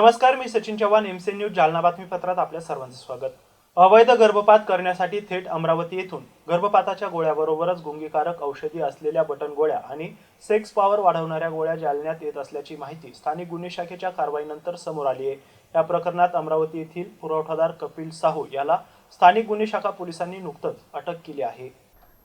नमस्कार मी Sachin Chavan MC news Jalna बातमीपत्रात आपल्या सर्वांचं स्वागत. अवैध गर्भपात करण्यासाठी थेट अमरावती येथून गर्भपाताच्या गोळ्याबरोबरच गुंगीकारक औषधी असलेल्या बटन गोळ्या आणि सेक्स पॉवर वाढवणाऱ्या गोळ्या जालन्यात येत असल्याची माहिती स्थानिक गुन्हे शाखेच्या कारवाईनंतर समोर आली आहे. या प्रकरणात अमरावती येथील पुरवठादार कपिल साहू याला स्थानिक गुन्हे शाखा पोलिसांनी नुकतंच अटक केली आहे.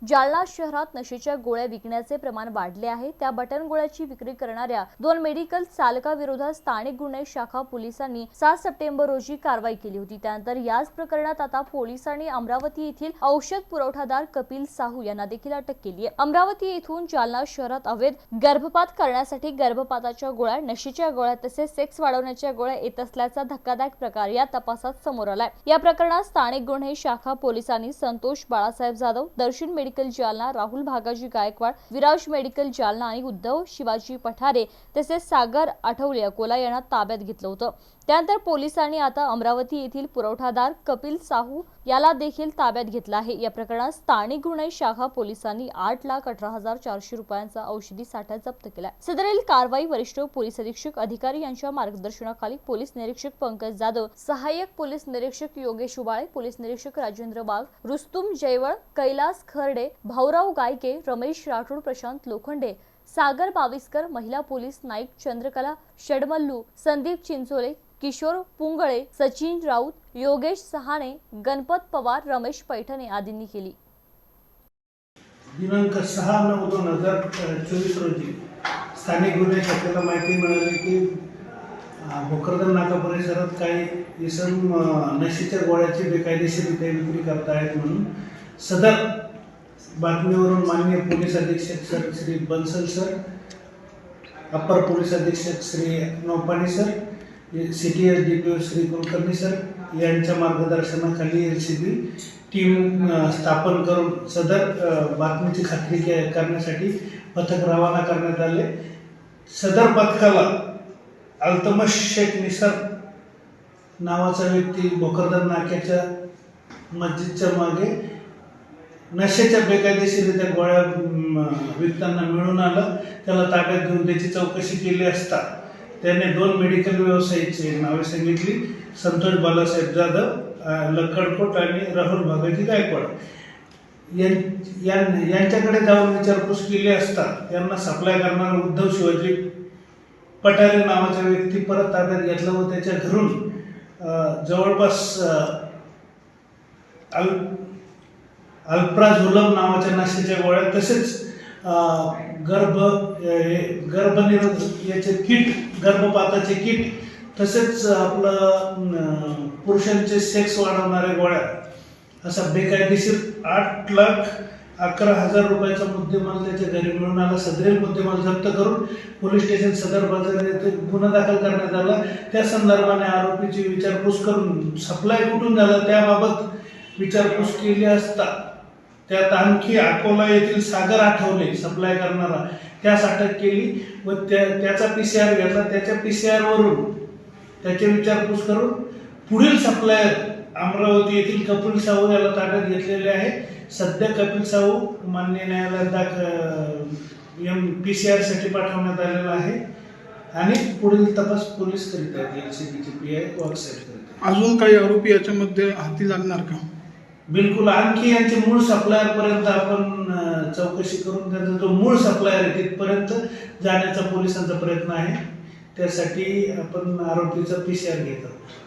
जालना शहरात नशेच्या गोळ्या विकण्याचे प्रमाण वाढले आहे. त्या बटन गोळ्याची विक्री करणाऱ्या दोन मेडिकल चालकाविरोधात स्थानिक गुन्हे शाखा पोलिसांनी सात सप्टेंबर रोजी कारवाई केली होती. त्यानंतर याच प्रकरणात आता पोलिसांनी अमरावती येथील औषध पुरवठादार कपिल साहू यांना देखील अटक केली आहे. अमरावती येथून जालना शहरात अवैध गर्भपात करण्यासाठी गर्भपाताच्या गोळ्या नशेच्या गोळ्या तसेच सेक्स वाढवण्याच्या गोळ्या येत असल्याचा धक्कादायक प्रकार या तपासात समोर आलाय. या प्रकरणात स्थानिक गुन्हे शाखा पोलिसांनी संतोष बाळासाहेब जाधव दर्शन मेडिकल जालना राहुल भागाजी गायकवाड विराज मेडिकल जालना आणि उद्धव शिवाजी पठारे तसेच सागर आठवले अकोला यांना ताब्यात घेतलं होतं. त्यानंतर पोलिसांनी आता अमरावती येथील पुरवठादार कपिल साहू याला देखील ताब्यात घेतला आहे. या प्रकरणात स्थानिक गुन्हे शाखा पोलिसांनी आठ लाख अठरा हजार चारशे रुपयांचा औषधी साठा जप्त केला सदरील कारवाई वरिष्ठ पोलीस अधीक्षक अधिकारी यांच्या मार्गदर्शनाखाली पोलीस निरीक्षक पंकज जाधव सहाय्यक पोलीस निरीक्षक योगेश उबाळे पोलीस निरीक्षक राजेंद्र बाग रुस्तुम जयवळ कैलास खर्डे भाऊराव गायके रमेश राठोड प्रशांत लोखंडे सागर बाविस्कर महिला पोलीस नाईक चंद्रकला षडमल्लू संदीप चिंचोले किशोर पुंगळे सचिन राऊत योगेश सहाणे गणपत पवार रमेश पैठणे आदींनी केली. दिनांक सहा नऊ दोन हजार चोवीस रोजी स्थानिक गुन्हे शाखेला माहिती मिळाली की भोकरदन नाका परिसरात काही इसम नशीच्या गोळ्याची बेकायदेशीररित्या विक्री करतायत म्हणून सदर बातमीवरून माननीय पोलीस अधीक्षक sir Shri Bansal sir upper police अधीक्षक Shri Naupani sir C T S D P O Shri Kulkarni sir यांच्या मार्गदर्शनाखाली एल सी बी टीम स्थापन करून सदर बातमीची खात्री के- करण्यासाठी पथक रवाना करण्यात आले. सदर पथकाला अल्तमश शेख निसर नावाचा व्यक्ती भोकरदन नाक्याच्या मस्जिदच्या मागे नशेच्या बेकायदेशीरित्या गोळ्या विकताना मिळून आलं. त्याला ताब्यात घेऊन त्याची चौकशी केली असता त्याने दोन मेडिकल व्यावसायिकची नावे सांगितली. संतोष बालासाहेब जाधव लखडकोट आणि राहुल भागाजी गायकवाड. यांच्याकडे जाऊन विचारपूस केली असता त्यांना सप्लाय करणारा उद्धव शिवाजी पटारे नावाचा व्यक्ती परत ताब्यात घेतला व त्याच्या घरून जवळपास अल अल्प्राझुलम नावाच्या नाशिकच्या गोळ्या तसेच गर्भ गर्भनिरोध हे- याचे किट गर्भपाताचे किट तसेच आपलं पुरुषांचे सेक्स वाढवणाऱ्या गोळ्या. असा बेकायदेशीर आठ लाख अकरा हजार रुपयाचा मुद्देमाल त्याच्या घरी मिळून आला. सदरील मुद्देमाल जप्त करून पोलीस स्टेशन सदर बाजार येथे गुन्हा दाखल करण्यात आला. त्या संदर्भाने आरोपीची विचारपूस करून सप्लाय कुठून झाला त्याबाबत विचारपूस केली असता. त्यात आणखी अकोला येथील सागर आठवले सप्लाय करणारा. त्यास अटक केली व त्या त्याचा पी सी आर घेतला. त्याच्या पी सी आरवरून त्याची विचारपूस करून पुढील सप्लायर अमरावती येथील कपिल साहू याला ताब्यात घेतलेले आहे. सध्या कपिल साहू मान्य न्यायालयात दाख एम पी सी आरसाठी पाठवण्यात आलेला आहे. आणि पुढील तपास पोलीस करीत आहेत. एल सी बीचे पी आय वर्कसाईट करीत अजून काही आरोपी याच्यामध्ये हाती लागणार का? बिलकुल. आणखी यांचे मूळ सप्लायर पर्यंत आपण चौकशी करून त्यांचा जो मूळ सप्लायर आहे तिथपर्यंत जाण्याचा पोलिसांचा प्रयत्न आहे. त्यासाठी आपण आरोपीचा पी सी आर घेत आहोत.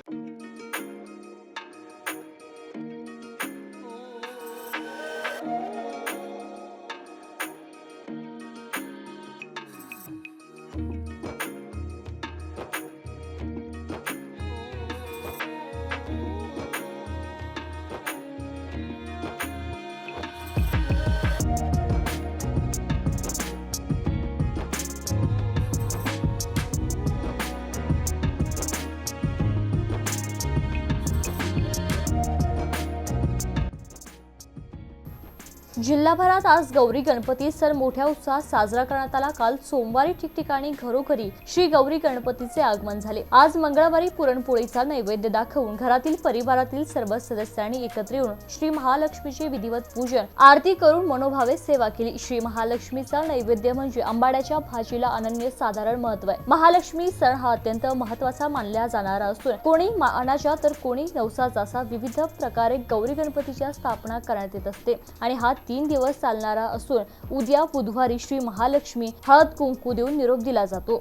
जिल्हाभरात आज गौरी गणपती सण मोठ्या उत्साहात साजरा करण्यात आला. काल सोमवारी ठिकठिकाणी घरोघरी श्री गौरी गणपतीचे आगमन झाले. आज मंगळवारी पुरणपोळीचा नैवेद्य दाखवून घरातील परिवारातील सर्व सदस्यांनी एकत्र येऊन श्री महालक्ष्मीचे विधिवत पूजन आरती करून मनोभावे सेवा केली. श्री महालक्ष्मीचा नैवेद्य म्हणजे आंबाड्याच्या भाजीला अनन्य साधारण महत्त्व आहे. महालक्ष्मी सण हा अत्यंत महत्त्वाचा मानला जाणारा असून कोणी मानाच्या तर कोणी नवसाचा असा विविध प्रकारे गौरी गणपतीच्या स्थापना करण्यात येत असते. आणि हा तीन दिवस चालणारा असून उद्या बुधवारी श्री महालक्ष्मी हळद कुंकू देऊन निरोप दिला जातो.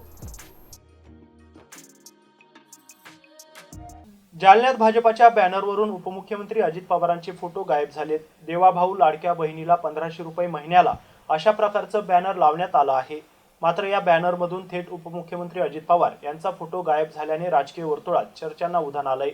जालन्यात भाजपाच्या बॅनरवरून उपमुख्यमंत्री अजित पवारांचे फोटो गायब झालेत. देवाभाऊ लाडक्या बहिणीला पंधराशे रुपये महिन्याला अशा प्रकारचं बॅनर लावण्यात आलं आहे. मात्र या बॅनरमधून थेट उपमुख्यमंत्री अजित पवार यांचा फोटो गायब झाल्याने राजकीय वर्तुळात चर्चांना उधाण आलंय.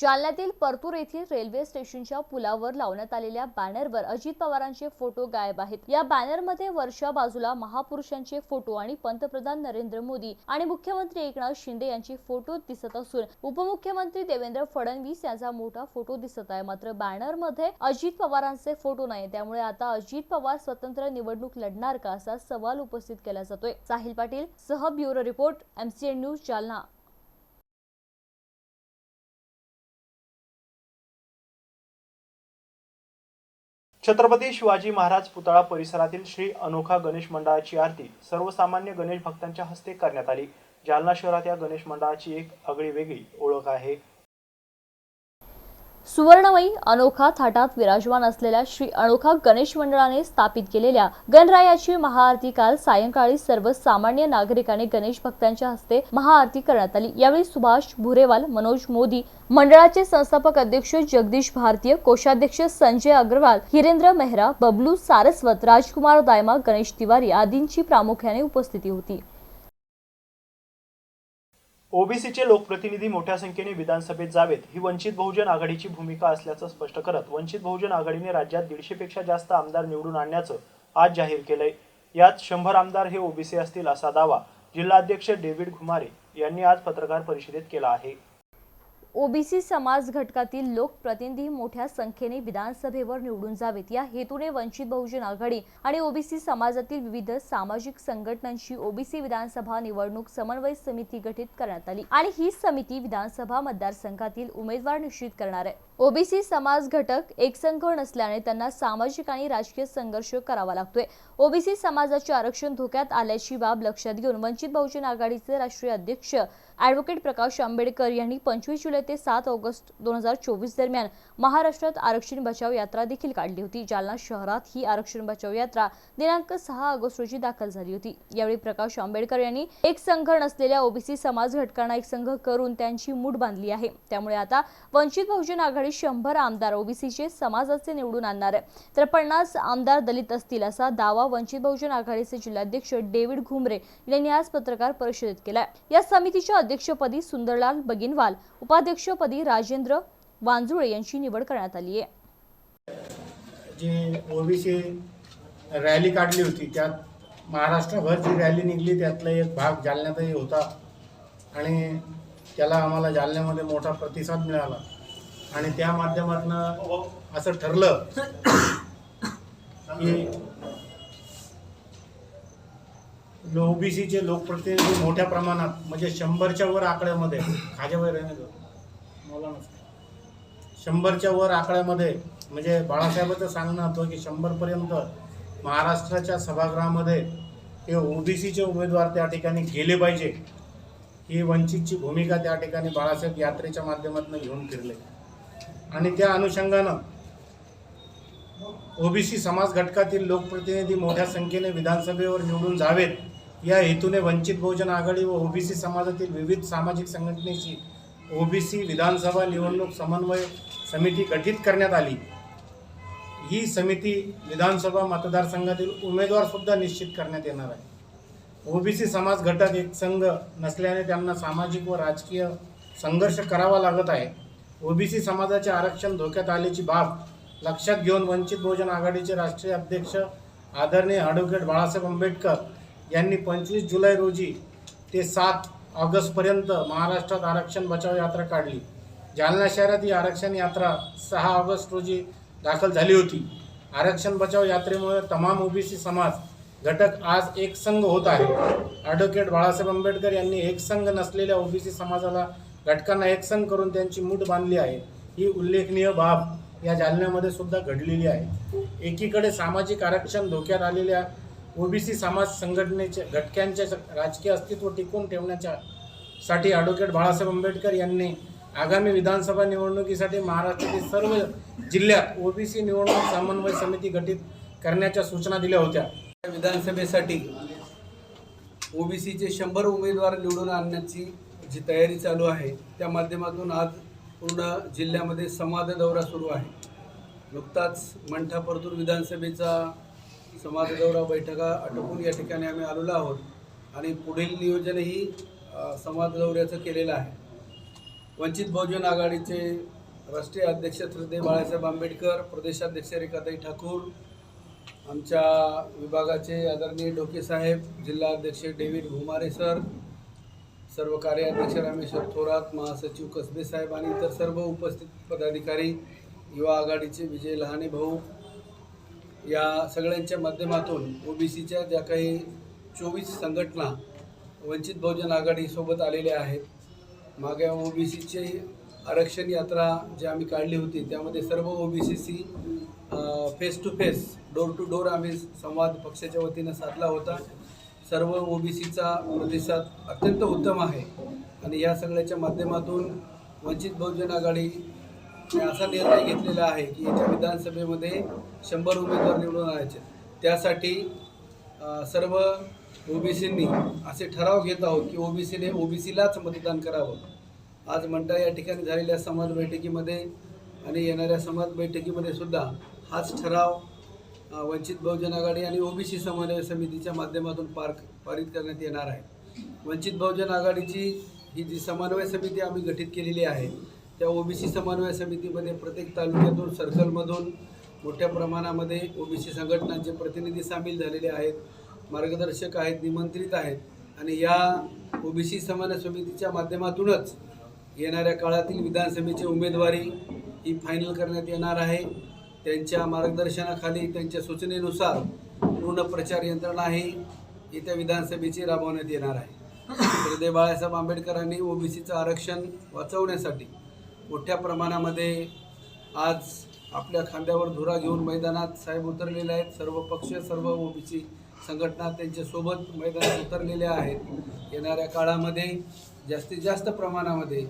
जालन्यातील परतूर येथील रेल्वे स्टेशनच्या पुलावर लावण्यात आलेल्या बॅनरवर अजित पवारांचे फोटो गायब आहेत. या बॅनरमध्ये वरच्या बाजूला महापुरुषांचे फोटो आणि पंतप्रधान नरेंद्र मोदी आणि मुख्यमंत्री एकनाथ शिंदे यांचे फोटो दिसत असून उपमुख्यमंत्री देवेंद्र फडणवीस यांचा मोठा फोटो दिसत आहे. मात्र बॅनरमध्ये अजित पवारांचे फोटो नाही. त्यामुळे आता अजित पवार स्वतंत्र निवडणूक लढणार का असा सवाल उपस्थित केला जातोय. साहिल पाटील सह bureau report MCN news Jalna. Chhatrapati Shivaji Maharaj पुतळा परिसरातील श्री अनोखा गणेश मंडळाची आरती सर्वसामान्य गणेश भक्तांच्या हस्ते करण्यात आली. जालना शहरात या गणेश मंडळाची एक आगळी वेगळी ओळख आहे. सुवर्णमयी अनोखा थाटात विराजमान असलेल्या श्री अनोखा गणेश मंडळाने स्थापित केलेल्या गणरायाची महाआरती काल सायंकाळी सर्वसामान्य नागरिकांनी गणेश भक्तांच्या हस्ते महाआरती करण्यात आली. यावेळी सुभाष भुरेवाल मनोज मोदी मंडळाचे संस्थापक अध्यक्ष जगदीश भारतीय कोषाध्यक्ष संजय अग्रवाल हिरेंद्र मेहरा बबलू सारस्वत राजकुमार दायमा गणेश तिवारी आदींची प्रामुख्याने उपस्थिती होती. ओबीसीचे लोकप्रतिनिधी मोठ्या संख्येने विधानसभेत जावेत. ही वंचित बहुजन आघाडीची भूमिका असल्याचं स्पष्ट करत वंचित बहुजन आघाडीने राज्यात दीडशेपेक्षा जास्त आमदार निवडून आणण्याचं आज जाहीर केलंय. यात शंभर आमदार हे ओबीसी असतील असा दावा जिल्हाध्यक्ष डेव्हिड घुमारे यांनी आज पत्रकार परिषदेत केला आहे. ओबीसी समाज घटकातील लोकप्रतिनिधी मोठ्या संख्येने विधानसभेवर निवडून जावेत. या हेतूने वंचित बहुजन आघाडी आणि ओबीसी समाजातील विविध सामाजिक संघटनांची ओबीसी विधानसभा निवडणूक समन्वय समिती गठीत करण्यात आली आणि ही समिती विधानसभा मतदारसंघातील उमेदवार निश्चित करणार आहे. ओबीसी समाज घटक एकसंघ नसल्याने त्यांना सामाजिक आणि राजकीय संघर्ष करावा लागतोय. ओबीसी समाजाचे आरक्षण धोक्यात आल्याची बाब लक्षात घेऊन वंचित बहुजन आघाडीचे राष्ट्रीय अध्यक्ष ॲडव्होकेट प्रकाश आंबेडकर यांनी पंचवीस जुलै ते सात ऑगस्ट दोन हजार चोवीस दरम्यान महाराष्ट्रात आरक्षण बचाव यात्रा देखील काढली होती. जालना शहरात ही आरक्षण बचाव यात्रा दिनांक सहा ऑगस्ट रोजी दाखल झाली होती. यावेळी प्रकाश आंबेडकर यांनी एक संघ नसलेल्या ओबीसी समाज घटकांना एक संघ करून त्यांची मूठ बांधली आहे. त्यामुळे आता वंचित बहुजन आघाडी शंभर आमदार ओबीसीचे समाजाचे निवडून आणणार आहे. तर पन्नास आमदार दलित असतील असा दावा वंचित बहुजन आघाडीचे जिल्हाध्यक्ष डेव्हिड घुमरे यांनी आज पत्रकार परिषदेत केला या समितीच्या अध्यक्षपदी सुंदरलाल बगिनवाल उपाध्यक्षपदी राजेंद्र वांजुळे यांची निवड करण्यात आली आहे. जी ओबीसी रॅली काढली होती त्यात महाराष्ट्रभर जी रॅली निघली त्यातला एक भाग जालन्यातही होता. आणि त्याला आम्हाला जालन्यामध्ये मोठा प्रतिसाद मिळाला. आणि त्या माध्यमातून असं ठरलं की ओबीसीचे लोकप्रतिनिधी मोठ्या प्रमाणात म्हणजे शंभरच्या वर आकड्यामध्ये खाज्यावर राहणे मौलाना शंभरच्या वर आकड्यामध्ये म्हणजे बाळासाहेबांचं सांगणं होतं की शंभरपर्यंत महाराष्ट्राच्या सभागृहामध्ये हे ओबीसीचे उमेदवार त्या ठिकाणी गेले पाहिजे. ही वंचितची भूमिका त्या ठिकाणी बाळासाहेब यात्रेच्या माध्यमातून घेऊन फिरले. आणि त्या अनुषंगानं ओबीसी समाज घटकातील लोकप्रतिनिधी मोठ्या संख्येने विधानसभेवर निवडून जावेत. या हेतूने वंचित बहुजन आघाडी व ओबीसी समाजातील विविध सामाजिक संघटनेची ओबीसी विधानसभा निवडणूक समन्वय समिती गठीत करण्यात आली. ही समिती विधानसभा मतदारसंघातील उमेदवार सुद्धा निश्चित करण्यात येणार आहे. ओबीसी समाज घटक एक संघ नसल्याने त्यांना सामाजिक व राजकीय संघर्ष करावा लागत आहे. ओबीसी समाजाचे आरक्षण धोक्यात आल्याची बाब लक्षात घेऊन वंचित बहुजन आघाडीचे राष्ट्रीय अध्यक्ष आदरणीय ॲडव्होकेट बाळासाहेब आंबेडकर यांनी पंचवीस जुलै रोजी ते सात ऑगस्टपर्यंत महाराष्ट्रात आरक्षण बचाव यात्रा काढली. जालना शहरात ही आरक्षण यात्रा सहा ऑगस्ट रोजी दाखल झाली होती. आरक्षण बचाव यात्रेमुळे तमाम ओबीसी समाज घटक आज एक संघ होत आहे. ॲडव्होकेट बाळासाहेब आंबेडकर यांनी एक संघ नसलेल्या ओबीसी समाजाला घटकांना एक संघ करून त्यांची मूठ बांधली आहे. ही उल्लेखनीय बाब या जालन्यामध्ये सुद्धा घडलेली आहे. एकीकडे सामाजिक आरक्षण धोक्यात आलेल्या ओबीसी समाज संघटनेच्या घटकांच्या राजकीय अस्तित्व टिकवून ठेवण्याच्या साठी ॲडव्होकेट बाळासाहेब आंबेडकर यांनी आगामी विधानसभा निवडणुकीसाठी महाराष्ट्रातील सर्व जिल्ह्यात ओबीसी निवडणूक समन्वय समिती गठीत करण्याच्या सूचना दिल्या होत्या. विधानसभेसाठी ओबीसीचे शंभर उमेदवार निवडून आणण्याची जी तयारी चालू आहे त्या माध्यमातून आज पूर्ण जिल्ह्यामध्ये संवाद दौरा सुरू आहे. नुकताच मंठा परतूर विधानसभेचा समाज दौरा बैठका आटोपून या ठिकाणी आम्ही आलेलो आहोत. आणि पुढील नियोजनही समाज दौऱ्याचं केलेलं आहे. वंचित बहुजन आघाडीचे राष्ट्रीय अध्यक्ष श्रद्धे बाळासाहेब आंबेडकर प्रदेशाध्यक्ष रेखाताई ठाकूर आमच्या विभागाचे आदरणीय डोके साहेब जिल्हा डेव्हिड भुमारे सर सर्व कार्याध्यक्ष रामेश्वर थोरात महासचिव कसबे साहेब आणि इतर सर्व उपस्थित पदाधिकारी युवा आघाडीचे विजय लहाने भाऊ या सगळ्यांच्या माध्यमातून ओबीसीच्या ज्या काही चोवीस संघटना वंचित बहुजन आघाडीसोबत आलेल्या आहेत मागे ओबीसीची आरक्षण यात्रा जी आम्ही काढली होती त्यामध्ये सर्व OBCC face to face door to door आम्ही संवाद पक्षाच्या वतीनं साधला होता. सर्व ओबीसीचा प्रतिसाद अत्यंत उत्तम आहे. आणि या सगळ्याच्या माध्यमातून वंचित बहुजन आघाडी असा निर्णय घेतलेला आहे की येत्या विधानसभेमध्ये शंभर उमेदवार निवडून आणायचे. त्यासाठी सर्व ओबीसींनी असे ठराव घेत आहोत की ओबीसीने ओबीसीलाच मतदान करावं. आज मंडळ या ठिकाणी झालेल्या समाज बैठकीमध्ये आणि येणाऱ्या समाज बैठकीमध्ये सुद्धा हाच ठराव वंचित बहुजन आघाडी आणि ओबीसी समन्वय समितीच्या माध्यमातून पार पारित करण्यात येणार आहे. वंचित बहुजन आघाडीची ही जी समन्वय समिती आम्ही गठीत केलेली आहे त्या ओबीसी समन्वय समितीमध्ये प्रत्येक तालुक्यातून सर्कलमधून मोठ्या प्रमाणामध्ये ओबीसी संघटनांचे प्रतिनिधी सामील झालेले आहेत मार्गदर्शक आहेत निमंत्रित आहेत. आणि या ओबीसी समन्वय समितीच्या माध्यमातूनच येणाऱ्या काळातील विधानसभेची उमेदवारी ही फायनल करण्यात येणार आहे. त्यांच्या मार्गदर्शनाखाली त्यांच्या सूचनेनुसार पूर्ण प्रचार यंत्रणा ही येत्या विधानसभेची राबवण्यात येणार आहे. हृदय बाळासाहेब आंबेडकरांनी ओबीसीचं आरक्षण वाचवण्यासाठी मोठ्या प्रमाणामध्ये आज आपल्या खांद्यावर धुरा घेऊन मैदानात साहेब उतरलेले आहेत. सर्व पक्ष सर्व ओबीसी संघटना त्यांच्यासोबत मैदानात उतरलेल्या आहेत. येणाऱ्या काळामध्ये जास्तीत जास्त प्रमाणामध्ये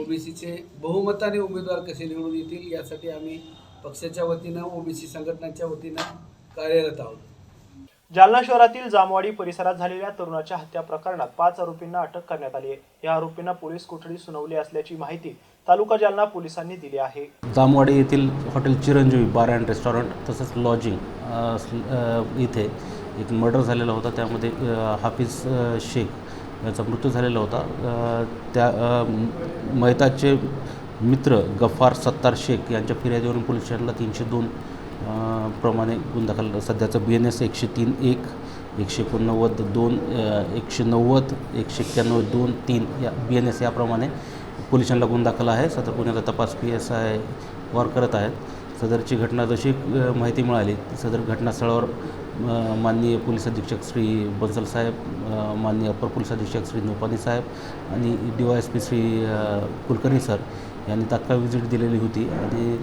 ओबीसीचे बहुमताने उमेदवार कसे निवडून येतील यासाठी आम्ही पक्षाच्या वतीनं ओबीसी संघटनांच्या वतीनं कार्यरत आहोत. जालना शहरातील जामवाडी परिसरात झालेल्या तरुणाच्या हत्या प्रकरणात पाच आरोपींना अटक करण्यात आली आहे. या आरोपींना पोलीस कोठडी सुनावली असल्याची माहिती तालुका जालना पोलिसांनी दिली आहे. जामवाडी येथील hotel Chiranjeevi bar and restaurant तसंच लॉजिंग इथे एक मर्डर झालेला होता. त्यामध्ये हाफिज शेख याचा मृत्यू झालेला होता. त्या मैताचे मित्र गफ्फार सत्तार शेख यांच्या फिर्यादीवरून पोलीस स्टेशनला तीनशे दोन प्रमाणे गुन्हा दाखल सध्याचं बी एन एस एकशे तीन एक एकशे एकोणनव्वद दोन एकशे नव्वद एकशे एक्क्याण्णव दोन तीन या बी एन एस याप्रमाणे पोलिसांना गुन्हा दाखल आहे. सदर गुन्ह्याचा तपास पी एस आय वर करत आहेत. सदरची घटना जशी माहिती मिळाली सदर घटनास्थळावर माननीय पोलीस अधीक्षक श्री बन्सल साहेब माननीय अपर पोलीस अधीक्षक श्री नोपानी साहेब आणि D Y S P Shri Kulkarni sir यांनी तात्काळ व्हिजिट दिलेली होती. आणि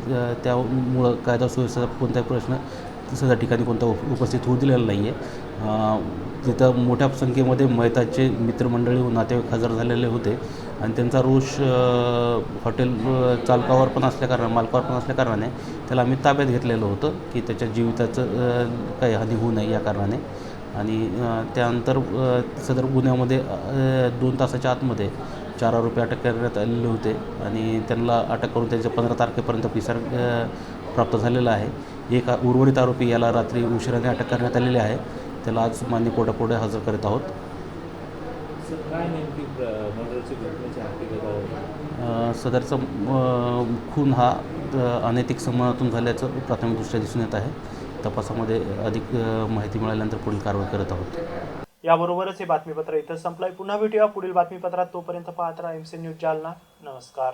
त्यामुळं कायदा सुव्यवस्थेचा कोणताही प्रश्न सध्या ठिकाणी कोणता उप उपस्थित होऊ दिलेला नाही आहे तिथं मोठ्या संख्येमध्ये मैताचे मित्रमंडळी नातेवाईक हजर झालेले होते. आणि त्यांचा रोष हॉटेल चालकावर पण असल्याकारणाने मालकावर पण असल्याकारणाने त्याला आम्ही ताब्यात घेतलेलं होतं की त्याच्या जीविताचं काही हानी होऊ नये या कारणाने. आणि त्यानंतर सदर गुन्ह्यामध्ये दोन तासाच्या आतमध्ये चार आरोपी अटक करण्यात आलेले होते. आणि त्यांना अटक करून त्यांच्या पंधरा तारखेपर्यंत पिसार प्राप्त झालेला आहे. एक उर्वरित आरोपी याला रात्री उशिराने अटक करण्यात आलेली आहे. त्याला आज मान्य कोर्टापुढे हजर करीत आहोत. सदरचा खून हा अनैतिक संबंधातून झाल्याचं प्राथमिकदृष्ट्या दिसून येत आहे. तपासामध्ये अधिक माहिती मिळाल्यानंतर पुढील कारवाई करत आहोत. याबरोबरच हे बातमीपत्र इथं संपलंय. पुन्हा भेटूया पुढील बातमीपत्रात. तोपर्यंत पाहत राहा एमसी न्यूज जालना. नमस्कार.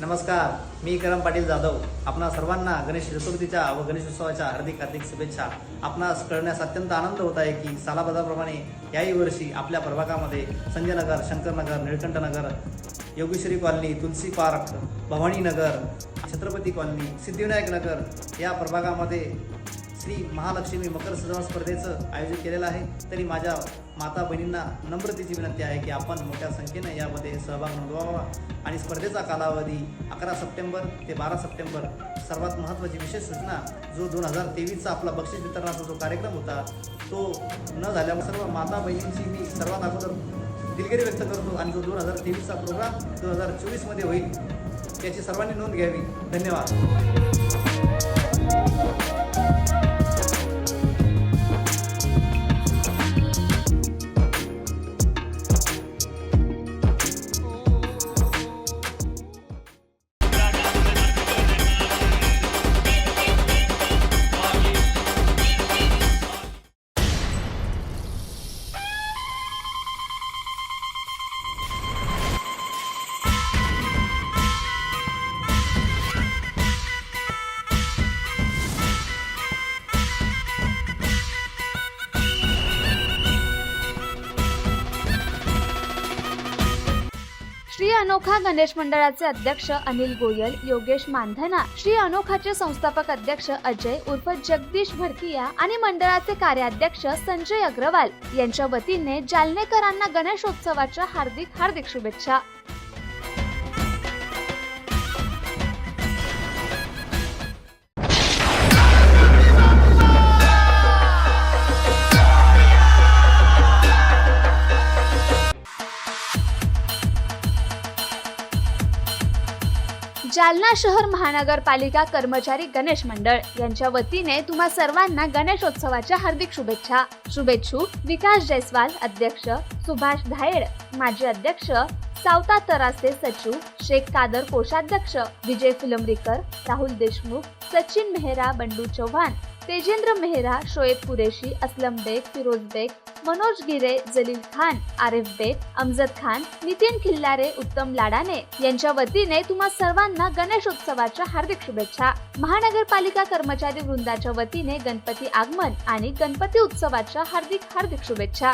नमस्कार मी करम पाटील जाधव. आपणा सर्वांना गणेश चतुर्थीच्या व गणेश उत्सवाच्या हार्दिक हार्दिक शुभेच्छा. आपणास कळण्यास अत्यंत आनंद होत आहे की सालाबाजाप्रमाणे याही वर्षी आपल्या प्रभागामध्ये Sanjay Nagar Shankarnagar Nilkanthnagar Yogeshwari colony Tulsi park Bhavaninagar Chhatrapati colony Siddhivinayak Nagar या प्रभागामध्ये श्री महालक्ष्मी मकर सजवण स्पर्धेचं आयोजन केलेलं आहे. तरी माझ्या माता बहिणींना नम्रतेची विनंती आहे की आपण मोठ्या संख्येनं यामध्ये सहभाग नोंदवावा आणि स्पर्धेचा कालावधी अकरा सप्टेंबर ते बारा सप्टेंबर सर्वात महत्त्वाची विशेष सूचना जो दोन हजार तेवीसचा आपला बक्षीस वितरणाचा जो कार्यक्रम होता तो न झाल्यामुळे सर्व माता बहिणींची मी सर्वात अगोदर दिलगिरी व्यक्त करतो आणि जो दोन हजार तेवीसचा प्रोग्राम दोन हजार चोवीसमध्ये होईल त्याची सर्वांनी नोंद घ्यावी. धन्यवाद. श्री अनोखा गणेश मंडळाचे अध्यक्ष अनिल गोयल योगेश मानधना श्री अनोखाचे संस्थापक अध्यक्ष अजय उर्फ जगदीश भरकिया आणि मंडळाचे कार्याध्यक्ष संजय अग्रवाल यांच्या वतीने जालनेकरांना गणेशोत्सवाच्या हार्दिक हार्दिक शुभेच्छा. जालना शहर महानगरपालिका कर्मचारी गणेश मंडळ. यांच्या वतीने तुम्हा सर्वांना गणेशोत्सवाच्या हार्दिक शुभेच्छा. शुभेच्छू विकास जयस्वाल अध्यक्ष. सुभाष धायड माजी अध्यक्ष. सावता तरासे सचिव. शेख कादर कोषाध्यक्ष. विजय फुलंब्रीकर राहुल देशमुख सचिन मेहरा बंडू चव्हाण. तेजेंद्र मेहरा शोएब कुरेशी असलम बेग फिरोज बेग मनोज गिरे जलील खान आरिफ बेग अमजद खान नितीन खिल्लारे उत्तम लाडाने यांच्या वतीने तुम्हा सर्वांना गणेशोत्सवाच्या हार्दिक शुभेच्छा. महानगरपालिका कर्मचारी वृंदाच्या वतीने गणपती आगमन आणि गणपती उत्सवाच्या हार्दिक हार्दिक शुभेच्छा.